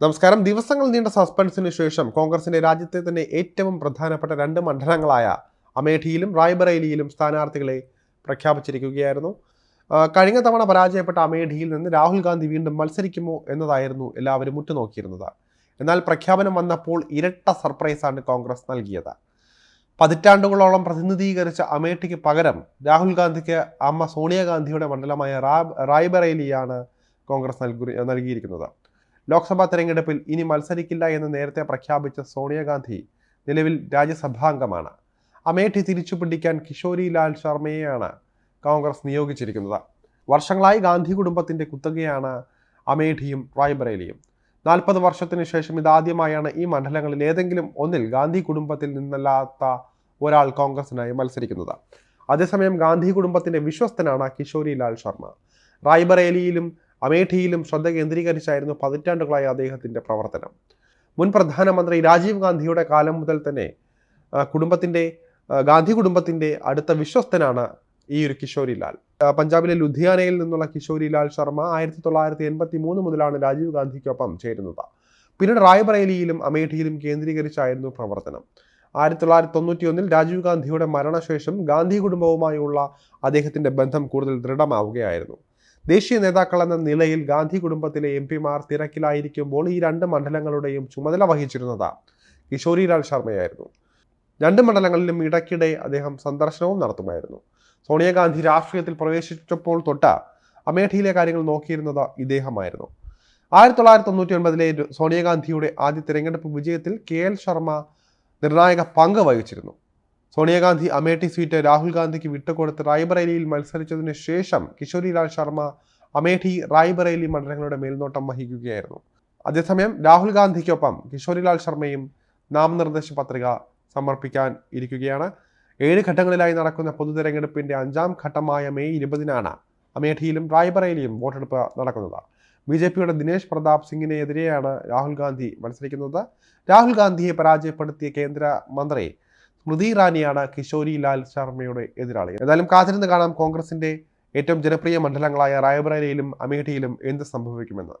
നമസ്കാരം. ദിവസങ്ങൾ നീണ്ട സസ്പെൻസിന് ശേഷം കോൺഗ്രസിന്റെ രാജ്യത്തെ തന്നെ ഏറ്റവും പ്രധാനപ്പെട്ട രണ്ട് മണ്ഡലങ്ങളായ അമേഠിയിലും റായ്ബറേലിയിലും സ്ഥാനാർത്ഥികളെ പ്രഖ്യാപിച്ചിരിക്കുകയായിരുന്നു. കഴിഞ്ഞ തവണ പരാജയപ്പെട്ട അമേഠിയിൽ നിന്ന് രാഹുൽ ഗാന്ധി വീണ്ടും മത്സരിക്കുമോ എന്നതായിരുന്നു എല്ലാവരും ഉറ്റുനോക്കിയിരുന്നത്. എന്നാൽ പ്രഖ്യാപനം വന്നപ്പോൾ ഇരട്ട സർപ്രൈസാണ് കോൺഗ്രസ് നൽകിയത്. പതിറ്റാണ്ടുകളോളം പ്രതിനിധീകരിച്ച അമേഠിക്ക് പകരം രാഹുൽ ഗാന്ധിക്ക് അമ്മ സോണിയാഗാന്ധിയുടെ മണ്ഡലമായ റാബ് റായ്ബറേലിയാണ് കോൺഗ്രസ് നൽകി നൽകിയിരിക്കുന്നത്. ലോക്സഭാ തെരഞ്ഞെടുപ്പിൽ ഇനി മത്സരിക്കില്ല എന്ന് നേരത്തെ പ്രഖ്യാപിച്ച സോണിയാഗാന്ധി നിലവിൽ രാജ്യസഭാംഗമാണ്. അമേഠി തിരിച്ചു പിടിക്കാൻ കിഷോരി ലാൽ ശർമ്മയെയാണ് കോൺഗ്രസ് നിയോഗിച്ചിരിക്കുന്നത്. വർഷങ്ങളായി ഗാന്ധി കുടുംബത്തിന്റെ കുത്തകയാണ് അമേഠിയും റായ്ബറേലിയും. നാൽപ്പത് വർഷത്തിന് ശേഷം ഇതാദ്യമായാണ് ഈ മണ്ഡലങ്ങളിൽ ഏതെങ്കിലും ഒന്നിൽ ഗാന്ധി കുടുംബത്തിൽ നിന്നല്ലാത്ത ഒരാൾ കോൺഗ്രസിനായി മത്സരിക്കുന്നത്. അതേസമയം ഗാന്ധി കുടുംബത്തിന്റെ വിശ്വസ്തനാണ് കിഷോരി ലാൽ ശർമ്മ. റായ്ബറേലിയിലും അമേഠിയിലും ശ്രദ്ധ കേന്ദ്രീകരിച്ചായിരുന്നു പതിറ്റാണ്ടുകളായി അദ്ദേഹത്തിന്റെ പ്രവർത്തനം. മുൻ പ്രധാനമന്ത്രി രാജീവ് ഗാന്ധിയുടെ കാലം മുതൽ തന്നെ കുടുംബത്തിന്റെ ഗാന്ധി കുടുംബത്തിന്റെ അടുത്ത വിശ്വസ്തനാണ് ഈ ഒരു കിഷോരി ലാൽ. പഞ്ചാബിലെ ലുധിയാനയിൽ നിന്നുള്ള കിഷോരി ലാൽ ശർമ്മ ആയിരത്തി തൊള്ളായിരത്തി എൺപത്തി മൂന്ന് മുതലാണ് രാജീവ് ഗാന്ധിക്കൊപ്പം ചേരുന്നത്. പിന്നീട് റായ്ബറേലിയിലും അമേഠിയിലും കേന്ദ്രീകരിച്ചായിരുന്നു പ്രവർത്തനം. ആയിരത്തി തൊള്ളായിരത്തി തൊണ്ണൂറ്റി ഒന്നിൽ രാജീവ് ഗാന്ധിയുടെ മരണശേഷം ഗാന്ധി കുടുംബവുമായുള്ള അദ്ദേഹത്തിന്റെ ബന്ധം കൂടുതൽ ദൃഢമാവുകയായിരുന്നു. ദേശീയ നേതാക്കൾ എന്ന നിലയിൽ ഗാന്ധി കുടുംബത്തിലെ എം പിമാർ തിരക്കിലായിരിക്കുമ്പോൾ ഈ രണ്ട് മണ്ഡലങ്ങളുടെയും ചുമതല വഹിച്ചിരുന്നത്. കിഷോരിലാൽ ശർമ്മയായിരുന്നു. രണ്ട് മണ്ഡലങ്ങളിലും ഇടയ്ക്കിടെ അദ്ദേഹം സന്ദർശനവും നടത്തുമായിരുന്നു. സോണിയാഗാന്ധി രാഷ്ട്രീയത്തിൽ പ്രവേശിച്ചപ്പോൾ തൊട്ട് അമേഠിയിലെ കാര്യങ്ങൾ നോക്കിയിരുന്നത് ഇദ്ദേഹമായിരുന്നു. ആയിരത്തി തൊള്ളായിരത്തി തൊണ്ണൂറ്റി ഒൻപതിലെ സോണിയാഗാന്ധിയുടെ ആദ്യ തിരഞ്ഞെടുപ്പ് വിജയത്തിൽ കെ എൽ ശർമ്മ നിർണായക പങ്ക് വഹിച്ചിരുന്നു. സോണിയാഗാന്ധി അമേഠി സീറ്റ് രാഹുൽ ഗാന്ധിക്ക് വിട്ടുകൊടുത്ത് റായ്ബറേലിയിൽ മത്സരിച്ചതിന് ശേഷം കിഷോരിലാൽ ശർമ്മ അമേഠി റായ്ബറേലി മണ്ഡലങ്ങളുടെ മേൽനോട്ടം വഹിക്കുകയായിരുന്നു. അതേസമയം രാഹുൽ ഗാന്ധിക്കൊപ്പം കിഷോരിലാൽ ശർമ്മയും നാമനിർദ്ദേശ പത്രിക സമർപ്പിക്കാൻ ഇരിക്കുകയാണ്. ഏഴ് ഘട്ടങ്ങളിലായി നടക്കുന്ന പൊതു തെരഞ്ഞെടുപ്പിന്റെ അഞ്ചാം ഘട്ടമായ മെയ് ഇരുപതിനാണ് അമേഠിയിലും റായ്ബറേലിയും വോട്ടെടുപ്പ് നടക്കുന്നത്. ബി ജെ പിയുടെ ദിനേശ് പ്രതാപ് സിംഗിനെതിരെയാണ് രാഹുൽ ഗാന്ധി മത്സരിക്കുന്നത്. രാഹുൽ ഗാന്ധിയെ പരാജയപ്പെടുത്തിയ കേന്ദ്ര മന്ത്രി സ്മൃതി ഇറാനിയാണ് കിഷോരി ലാൽ ശർമ്മയുടെ എതിരാളി. ഏതായാലും കാത്തിരുന്ന് കാണാം കോൺഗ്രസിന്റെ ഏറ്റവും ജനപ്രിയ മണ്ഡലങ്ങളായ റായ്ബറേലിയിലും അമേഠിയിലും എന്ത് സംഭവിക്കുമെന്ന്.